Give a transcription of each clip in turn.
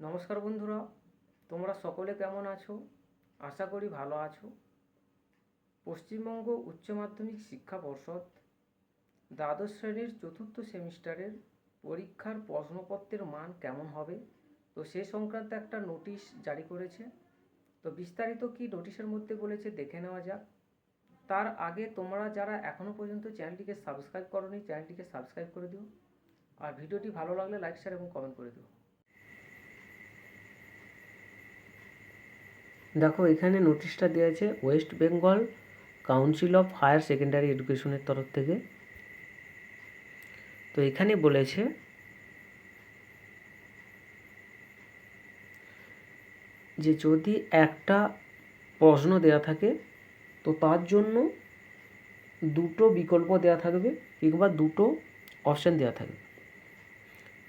নমস্কার বন্ধুরা, তোমরা সকলে কেমন আছো? আশা করি ভালো আছো। পশ্চিমবঙ্গ উচ্চ মাধ্যমিক শিক্ষা পর্ষদ দ্বাদশ শ্রেণির চতুর্থ সেমিস্টারের পরীক্ষার প্রশ্নপত্রের মান কেমন হবে? তো সে সংক্রান্ত একটা নোটিশ জারি করেছে। তো বিস্তারিত কি নোটিশের মধ্যে বলেছে দেখে নেওয়া যাক। তার আগে তোমরা যারা এখনও পর্যন্ত চ্যানেলটিকে সাবস্ক্রাইব করোনি, চ্যানেলটিকে সাবস্ক্রাইব করে দিও। আর ভিডিওটি ভালো লাগলে লাইক, শেয়ার এবং কমেন্ট করে দিও। দেখো, এখানে নোটিশটা দেওয়া আছে West Bengal council of higher secondary এডুকেশনের তরফ থেকে। তো এখানে বলেছে, যে যদি একটা প্রশ্ন দেওয়া থাকে, তো তার জন্য দুটো বিকল্প দেওয়া থাকবে কিংবা দুটো অপশান দেওয়া থাকবে।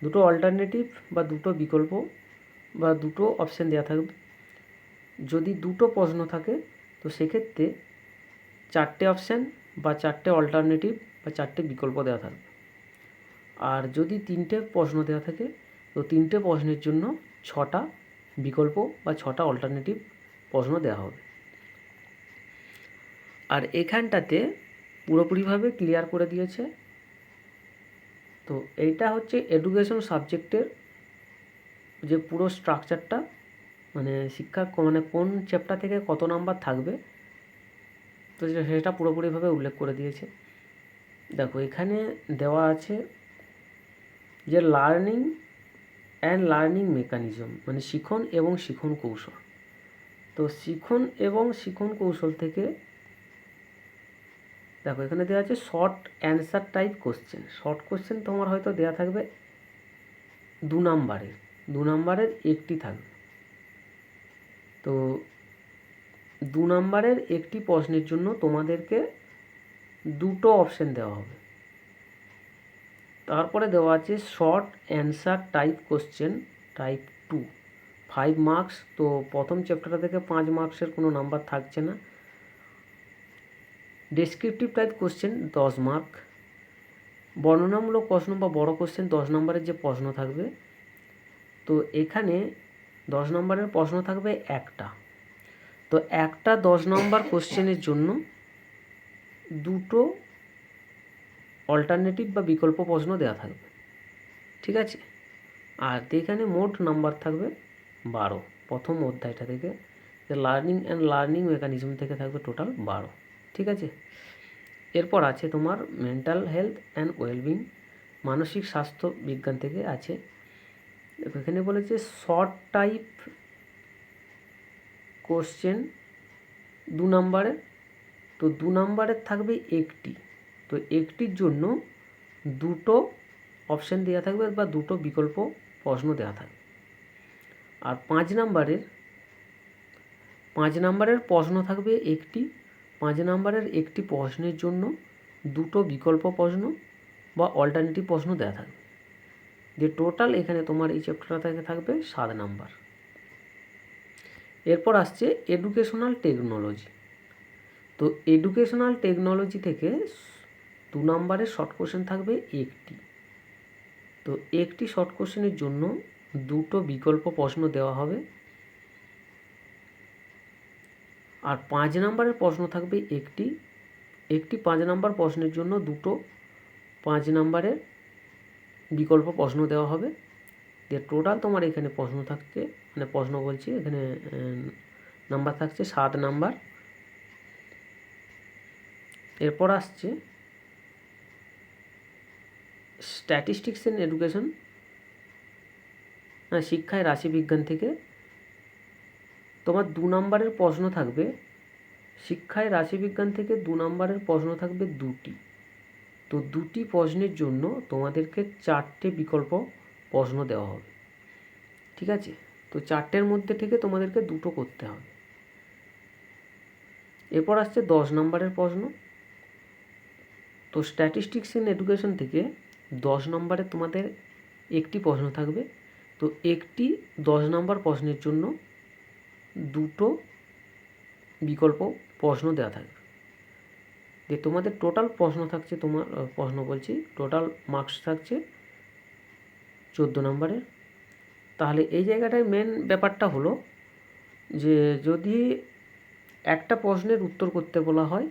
দুটো অল্টারনেটিভ বা দুটো বিকল্প বা দুটো অপশান দেওয়া থাকবে। যদি দুটো প্রশ্ন থাকে, তো সেক্ষেত্রে চারটে অপশান বা চারটে অল্টারনেটিভ বা চারটে বিকল্প দেওয়া থাকবে। আর যদি তিনটে প্রশ্ন দেওয়া থাকে, তো তিনটে প্রশ্নের জন্য ছটা বিকল্প বা ছটা অল্টারনেটিভ প্রশ্ন দেওয়া হবে। আর এখানটাতে পুরোপুরিভাবে ক্লিয়ার করে দিয়েছে। তো এইটা হচ্ছে এডুকেশন সাবজেক্টের যে পুরো স্ট্রাকচারটা মানে শিক্ষা মানে কোন চ্যাপ্টার থেকে কত নাম্বার থাকবে? তো সেটা- পুরোপুরিভাবে উল্লেখ করে দিয়েছে। দেখো, এখানে দেওয়া আছে যে লার্নিং অ্যান্ড লার্নিং মেকানিজম মানে শিখন এবং শিখন কৌশল। তো শিখন এবং শিখন কৌশল থেকে, দেখো, এখানে দেওয়া আছে short answer type question short question তোমার হয়তো দেওয়া থাকবে দু নাম্বারের দু নাম্বারের একটি থাকবে। তো দু নম্বরের একটি প্রশ্নের জন্য তোমাদেরকে দুটো অপশন দেওয়া হবে। তারপরে দেওয়া আছে short answer type question type two five marks তো প্রথম চ্যাপ্টারটা থেকে পাঁচ মার্কসের কোনো নাম্বার থাকছে না। ডেসক্রিপটিভ টাইপ কোশ্চেন দশ মার্ক বর্ণনামূলক প্রশ্ন বা বড় কোশ্চেন দশ নম্বরের যে প্রশ্ন থাকবে। তো এখানে দশ নম্বরের প্রশ্ন থাকবে একটা। তো একটা দশ নম্বর কোশ্চেনের জন্য দুটো অল্টারনেটিভ বা বিকল্প প্রশ্ন দেওয়া থাকবে। ঠিক আছে? আর এখানে মোট নাম্বার থাকবে বারো। প্রথম অধ্যায়টা থেকে লার্নিং অ্যান্ড লার্নিং মেকানিজম থেকে থাকবে টোটাল বারো। ঠিক আছে? এরপর আছে তোমার মেন্টাল হেলথ অ্যান্ড ওয়েলবিং মানসিক স্বাস্থ্য বিজ্ঞান থেকে আছে এখানে বলেছে শর্ট টাইপ কোশ্চেন দু নম্বরের। তো দু নম্বরের থাকবে একটি। তো একটির জন্য দুটো অপশান দেওয়া থাকবে বা দুটো বিকল্প প্রশ্ন দেওয়া থাকবে। আর পাঁচ নাম্বারের পাঁচ নাম্বারের প্রশ্ন থাকবে একটি। পাঁচ নাম্বারের একটি প্রশ্নের জন্য দুটো বিকল্প প্রশ্ন বা অল্টারনেটিভ প্রশ্ন দেওয়া থাকবে। যে টোটাল এখানে তোমার এই চ্যাপ্টারটা থেকে থাকবে সাত নাম্বার এরপর আসছে এডুকেশনাল টেকনোলজি তো এডুকেশনাল টেকনোলজি থেকে দু নম্বরের শর্ট কোশ্চেন থাকবে একটি। তো একটি শর্ট কোশ্চেনের জন্য দুটো বিকল্প প্রশ্ন দেওয়া হবে। আর পাঁচ নম্বরের প্রশ্ন থাকবে একটি। একটি পাঁচ নম্বর প্রশ্নের জন্য দুটো পাঁচ নম্বরের বিকল্প প্রশ্ন দেওয়া হবে। যে টোটাল তোমার এখানে প্রশ্ন থাকছে মানে প্রশ্ন বলছি, এখানে নাম্বার থাকছে সাত নাম্বার এরপর আসছে স্ট্যাটিস্টিক্স ইন এডুকেশন হ্যাঁ শিক্ষায় রাশিবিজ্ঞান থেকে। তোমার দু নম্বরের প্রশ্ন থাকবে, শিক্ষায় রাশিবিজ্ঞান থেকে দু নম্বরের প্রশ্ন থাকবে দুটি। তো দুটি প্রশ্নের জন্য তোমাদেরকে চারটে বিকল্প প্রশ্ন দেওয়া হবে। ঠিক আছে? তো চারটের মধ্যে থেকে তোমাদেরকে দুটো করতে হবে। এরপর আসছে দশ নম্বরের প্রশ্ন। তো স্ট্যাটিস্টিক্স ইন এডুকেশন থেকে দশ নম্বরে তোমাদের একটি প্রশ্ন থাকবে। তো একটি দশ নম্বর প্রশ্নের জন্য দুটো বিকল্প প্রশ্ন দেওয়া থাকবে। যে তোমাদের টোটাল প্রশ্ন থাকছে তোমার প্রশ্ন বলছি টোটাল মার্কস থাকছে চোদ্দ নম্বরের তাহলে এই জায়গাটায় মেন ব্যাপারটা হলো যে যদি একটা প্রশ্নের উত্তর করতে বলা হয়,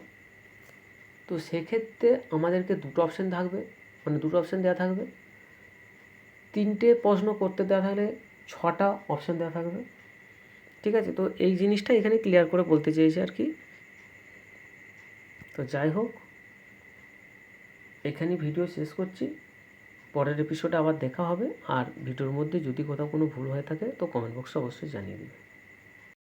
তো সেক্ষেত্রে আমাদেরকে দুটো অপশান থাকবে মানে দুটো অপশান দেওয়া থাকবে। তিনটে প্রশ্ন করতে দেওয়া থাকলে ছটা অপশান দেওয়া থাকবে। ঠিক আছে? তো এই জিনিসটা এখানে ক্লিয়ার করে বলতে চেয়েছে আর কি। তো যাই হোক এখানে ভিডিও শেষ করছি। পরের এপিসোডে আবার দেখা হবে। আর ভিডিওর মধ্যে যদি কোথাও কোনো ভুল হয়ে থাকে, তো কমেন্ট বক্সে অবশ্যই জানিয়ে দেবে।